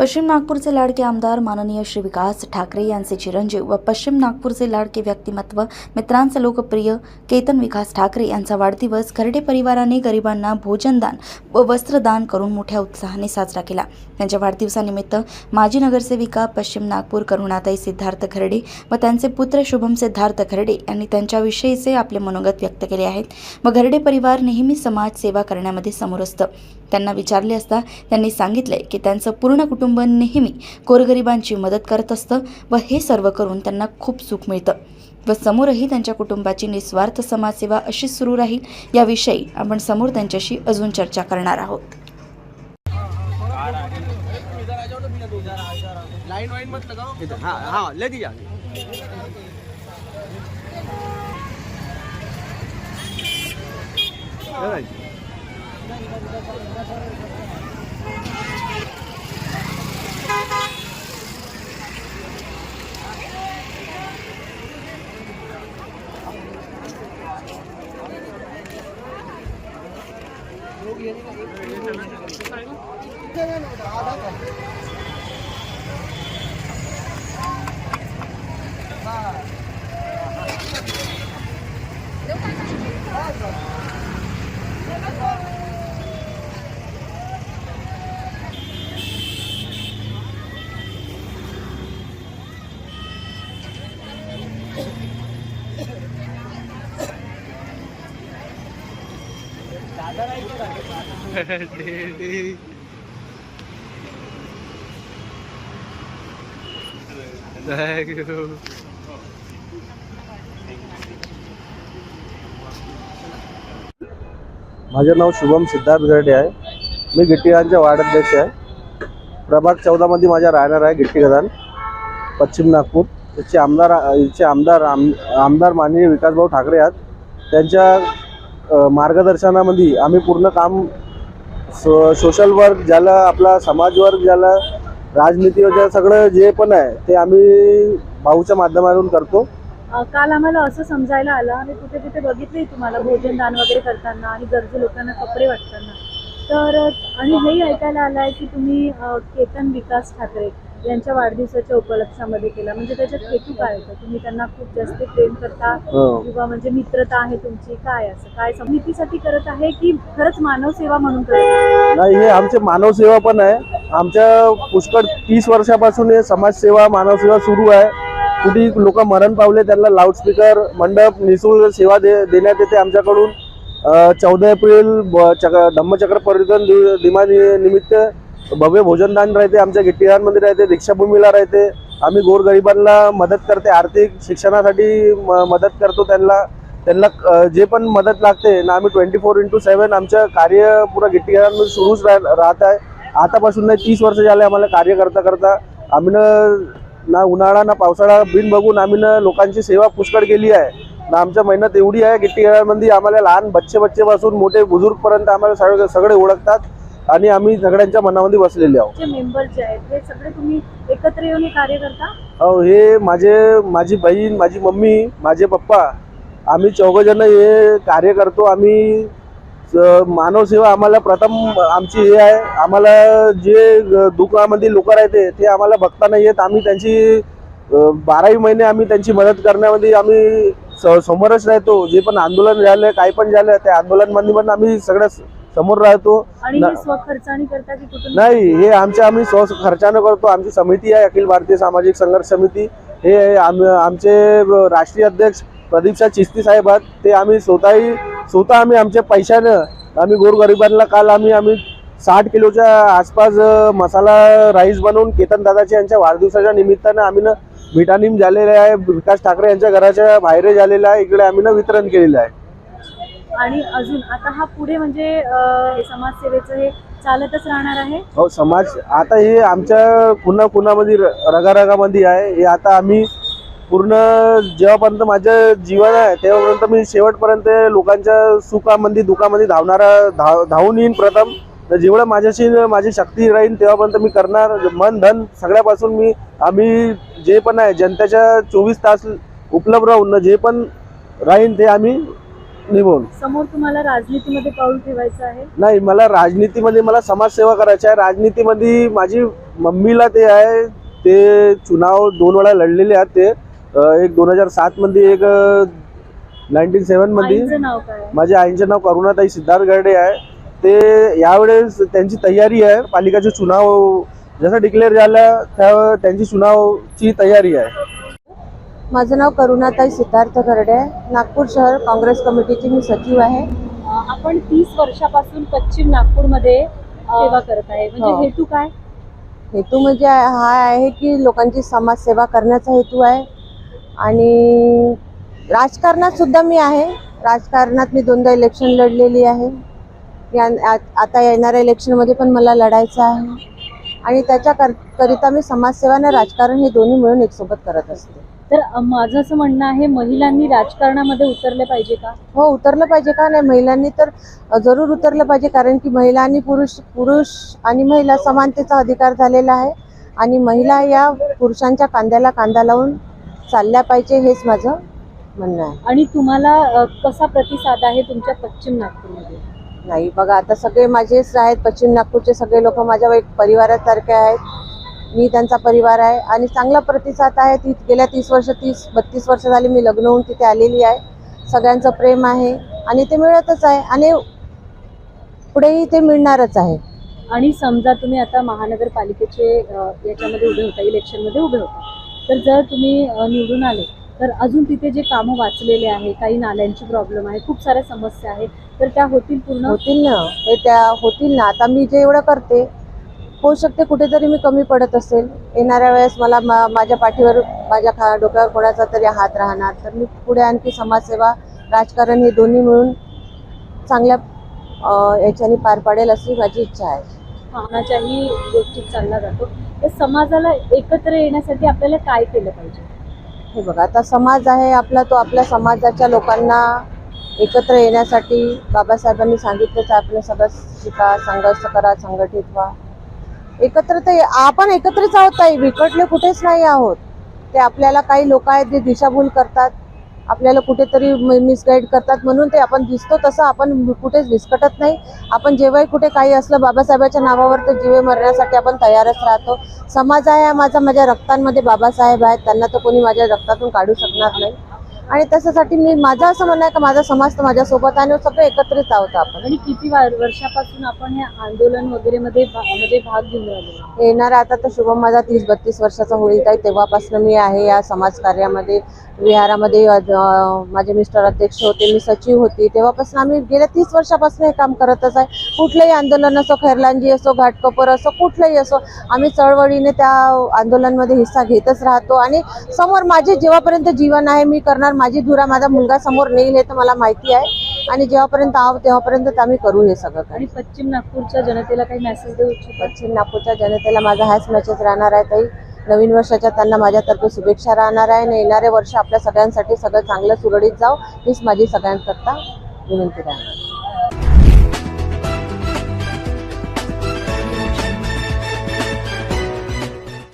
पश्चिम नागपूरचे लाडके आमदार माननीय श्री विकास ठाकरे यांचे चिरंजीव व पश्चिम नागपूरचे लाडके व्यक्तिमत्व मित्रांचे लोकप्रिय केतन विकास ठाकरे यांचा वाढदिवस खर्डे परिवाराने गरिबांना भोजनदान व वस्त्रदान करून मोठ्या उत्साहाने साजरा केला. त्यांच्या वाढदिवसानिमित्त माजी नगरसेविका पश्चिम नागपूर करुणाताई सिद्धार्थ खर्डे व त्यांचे पुत्र शुभम सिद्धार्थ खर्डे यांनी त्यांच्याविषयीचे आपले मनोगत व्यक्त केले आहेत. व घरडे परिवार नेहमी समाजसेवा करण्यामध्ये समोर असतं. त्यांना विचारले असता त्यांनी सांगितले की त्यांचं पूर्ण कुटुंब नेहमी गोरगरिबांची मदत करत असतं व हे सर्व करून त्यांना खूप सुख मिळतं. व समोरही त्यांच्या कुटुंबाची निस्वार्थ समाजसेवा अशीच सुरू राहील याविषयी आपण समोर त्यांच्याशी अजून चर्चा करणार आहोत. Bye. Thank you. माझं नाव शुभम सिद्धार्थ गरडे आहे. मी गिट्टीगानच्या वार्ड अध्यक्ष आहे. प्रभाग चौदामध्ये माझ्या राहणार आहे गिट्टीगदान पश्चिम नागपूर. याचे आमदार याचे आमदार आम आमदार माननीय विकासभाऊ ठाकरे आहेत. त्यांच्या मार्गदर्शनामध्ये आम्ही पूर्ण काम सो सोशल वर्क ज्याला आपला समाज वर्क ज्याला राजनीती वगैरे सगळं जे पण आहे ते आम्ही भाऊच्या माध्यमातून करतो. अ, काल आम्हाला असं समजायला आलं आम्ही कुठे कुठे बघितलंय तुम्हाला भोजनदान वगैरे करताना आणि गरजू लोकांना कपडे वाटताना? तर आणि हेही ऐकायला आलं आहे की तुम्ही अ, केतन विकास ठाकरे यांच्या वाढदिवसाच्या उपलक्षामध्ये केला. म्हणजे त्याच्यात हेतू काय होतं? तुम्ही त्यांना खूप जास्त प्रेम करता हो. किंवा म्हणजे मित्रता आहे तुमची? काय असं? काय समितीसाठी करत आहे की खरंच मानव सेवा म्हणून करत नाही हे आमचे मानवसेवा पण आहे. आमच्या पुष्कळ तीस वर्षापासून हे समाजसेवा मानवसेवा सुरू आहे. कुठे लोक मरण पावले त्यांना लाऊडस्पीकर मंडप निशुल्क सेवा दे देण्यात येते आमच्याकडून. चौदा एप्रिल ब- चक धम्मचक्र पर्यटन दि- दिमा निमित्त भव्य भोजनदान राहते आमच्या गिट्टीदानमध्ये राहते दीक्षाभूमीला राहते. आम्ही गोरगरिबांना मदत करते आर्थिक शिक्षणासाठी म- मदत करतो त्यांना. त्यांना जे पण मदत लागते ना आम्ही ट्वेंटी फोर इंटू सेवन आमचं कार्य पुरा गिट्टीगदानमध्ये सुरूच राह राहत आहे. आतापासून नाही तीस वर्ष झाले आम्हाला कार्य करता करता. आम्ही ना उन्हाळा ना पावसाळा बिन बघून आम्ही लोकांची सेवा पुष्कळ केली आहे. ना आमच्या मेहनत एवढी आहे गिट्टीगदानमध्ये आम्हाला लहान बच्चे बच्चेपासून मोठे बुजुर्गपर्यंत आम्हाला सगळे सगळे ओळखतात. आणि आम्ही सगळ्यांच्या मनामध्ये बसलेले आहोत. जे मेंबर जे आहेत हे सगळे तुम्ही एकत्र येऊन हे कार्य करता? हो हे माझे माझी बहीण माझी मम्मी माझे पप्पा आम्ही चौघजण हे कार्य करतो. आम्ही स- मानवसेवा आम्हाला प्रथम आमची हे आहे. आम्हाला जे दुकानामध्ये लोक राहते ते आम्हाला बघता नाही येत. आम्ही त्यांची अ, बाराही महिने आम्ही त्यांची मदत करण्यामध्ये आम्ही स- समोरच राहतो. जे पण आंदोलन झालं काही पण झालं त्या आंदोलनमध्ये पण आम्ही सगळं स- समोर राहतो. नाही हे आमच्या आम्ही स्व खर्चानं करतो. आमची समिती आहे अखिल भारतीय सामाजिक संघर्ष समिती. हे आम आमचे राष्ट्रीय अध्यक्ष प्रदीपशाह चिस्ती साहेब आहेत. ते आम्ही स्वतःही स्वतः आम्ही आमच्या पैशानं आम्ही गोरगरिबांना काल आम्ही आम्ही साठ किलोच्या आसपास मसाला राईस बनवून केतन दादाच्या यांच्या वाढदिवसाच्या निमित्तानं आम्ही ना मिठानीम झालेले आहे. विकास ठाकरे यांच्या घराच्या बाहेर झालेलं आहे. इकडे आम्ही ना वितरण केलेलं आहे. आणि अजून आता हा पुढे म्हणजे अं, समाजसेवेचं हे चालतच राहणार आहे? हो समाज आता हे आमच्या कुणा कुणामध्ये र- रगारगामध्ये आहे. हे आता आम्ही पूर्ण जेव्हापर्यंत माझं जीवन आहे तेव्हापर्यंत मी शेवटपर्यंत लोकांच्या सुखामध्ये दुखामध्ये धावणारा धाव धावून येईन प्रथम. तर जेवढं माझ्याशी माझी शक्ती राहील तेव्हापर्यंत मी करणार. मन धन सगळ्यापासून मी आम्ही जे पण आहे जनतेच्या चोवीस तास उपलब्ध राहून जे पण राहीन ते आम्ही निभून समोर तुम्हाला राजनीतीमध्ये पाऊल ठेवायचं आहे? नाही मला राजनीतीमध्ये मला समाजसेवा करायची आहे. राजनीतीमध्ये माझी मम्मीला ते आहे ते चुनाव दोन वेळा लढलेले आहेत ते. अं, एक दोन हजार सातमध्ये एक नाईन्टीन सेवनमध्ये आईचं नाव काय? आहे? माझ्या आईचे नाव करुणाताई सिद्धार्थ गर्डे आहे. ते यावेळेस त्यांची तयारी आहे पालिकाचे चुनाव जसं डिक्लेअर झालं त्या त्यांची चुनावची तयारी आहे. माझं नाव करुणाताई सिद्धार्थ आहे नागपूर शहर काँग्रेस कमिटीची मी सचिव आहे. आपण तीस वर्षापासून पश्चिम नागपूरमध्ये सेवा करत आहे. म्हणजे हो. हेतू काय? हेतू म्हणजे हा आहे की लोकांची समाजसेवा करण्याचा हेतू आहे. आणि राजकारणात सुद्धा मी आहे. राजकारणात मी दोनदा इलेक्शन लढलेली आहे. या आता येणाऱ्या इलेक्शनमध्ये पण मला लढायचं आहे. आणि त्याच्या कर करिता मी समाजसेवा आणि राजकारण हे दोन्ही मिळून एकसोबत करत असते. तर माझं असं म्हणणं आहे महिलांनी राजकारणामध्ये उतरले पाहिजे का? हो उतरलं पाहिजे का? नाही महिलांनी तर जरूर उतरलं पाहिजे कारण की महिला आणि पुरुष पुरुष आणि महिला समानतेचा अधिकार झालेला आहे. आणि महिला या पुरुषांच्या कांद्याला कांदा लावून चालल्या पाहिजे हेच माझं म्हणणं आहे. आणि तुम्हाला कसा प्रतिसाद आहे तुमच्या पश्चिम नागपूरमध्ये? नाही बघा आता सगळे माझेच आहेत पश्चिम नागपूरचे सगळे लोक माझ्या परिवारासारखे आहेत. मी त्यांचा परिवार आहे आणि चांगला प्रतिसाद आहे. ती गेल्या तीस वर्ष तीस बत्तीस वर्ष झाली मी लग्न होऊन तिथे आलेली आहे. सगळ्यांचं प्रेम आहे आणि ते मिळतच आहे आणि पुढेही ते मिळणारच आहे. आणि समजा तुम्ही आता महानगरपालिकेचे याच्यामध्ये उभे होता इलेक्शनमध्ये उभे होता. तर जर तुम्ही निवडून आले तर अजून तिथे जे कामं वाचलेले आहे काही नाल्यांची प्रॉब्लेम आहे खूप साऱ्या समस्या आहे तर त्या होतील पूर्ण? होतील ना. हे त्या होतील ना. आता मी जे एवढं करते होऊ शकते कुठेतरी मी कमी पडत असेल. येणाऱ्या वेळेस मला मा माझ्या पाठीवर माझ्या खा डोक्यावर कोणाचा तरी हात राहणार. तर मी पुढे आणखी समाजसेवा राजकारण हे दोन्ही मिळून चांगल्या याच्याने पार पाडेल अशी माझी इच्छा आहे. भावनाच्याही गोष्टीत चालला जातो. तर समाजाला एकत्र येण्यासाठी आपल्याला काय केलं पाहिजे? हे बघा आता समाज आहे आपला तो आपल्या समाजाच्या लोकांना एकत्र येण्यासाठी बाबासाहेबांनी सांगितलंच आपल्या आपलं सगळं शिका संघर्ष करा संघटित व्हा. एकत्र ते आपण एकत्रच आहोत ताई विकटले कुठेच नाही आहोत. ते आपल्याला काही लोक आहेत जे दिशाभूल करतात. आपल्याला कुठेतरी मिसगाईड करतात म्हणून ते आपण दिसतो तसं आपण कुठेच विस्कटत नाही. आपण जेव्हाही कुठे काही असलं बाबासाहेबाच्या नावावर तर जीवे मरण्यासाठी आपण तयारच राहतो. समाज आहे माझा माझ्या रक्तांमध्ये बाबासाहेब आहेत. त्यांना तर कोणी माझ्या रक्तातून काढू शकणार नाही. आणि त्याच्यासाठी मी माझं असं म्हणणं आहे का माझा समाज तर माझ्यासोबत आहे आणि सगळे एकत्रित आहोत आपण. आणि किती वा- वर्षापासून आपण हे आंदोलन वगैरे मध्ये म्हणजे भाग घेऊन राहिलो येणार आता तर शुभम माझा तीस बत्तीस वर्षाचा होईल ताई तेव्हापासून मी आहे या समाज कार्यामध्ये विहारामध्ये माझे मिस्टर अध्यक्ष होते मी सचिव होती. तेव्हापासून आम्ही गेल्या तीस वर्षापासून हे काम करतच आहे. कुठलंही आंदोलन असो खैरलांजी असो घाटकोपर असो कुठलंही असो आम्ही चळवळीने त्या आंदोलनामध्ये हिस्सा घेतच राहतो. आणि समोर माझे जेव्हापर्यंत जीवन आहे मी करणार माझी धुरा माझा मुलगा समोर नेईल हे तर मला माहिती आहे. आणि जेव्हापर्यंत आहो तेव्हापर्यंत आम्ही करू हे सगळं काही. आणि पश्चिम नागपूरच्या जनतेला काही मेसेज देऊ इच्छितो? पश्चिम नागपूरच्या जनतेला माझा हाच मेसेज राहणार आहे ताई. नवीन वर्षाच्या त्यांना माझ्यातर्फे शुभेच्छा राहणार आहे आणि येणारे वर्ष आपल्या सगळ्यांसाठी सगळं चांगलं सुरळीत जाव. हीच माझी सगळ्यांकरता विनंती राहणार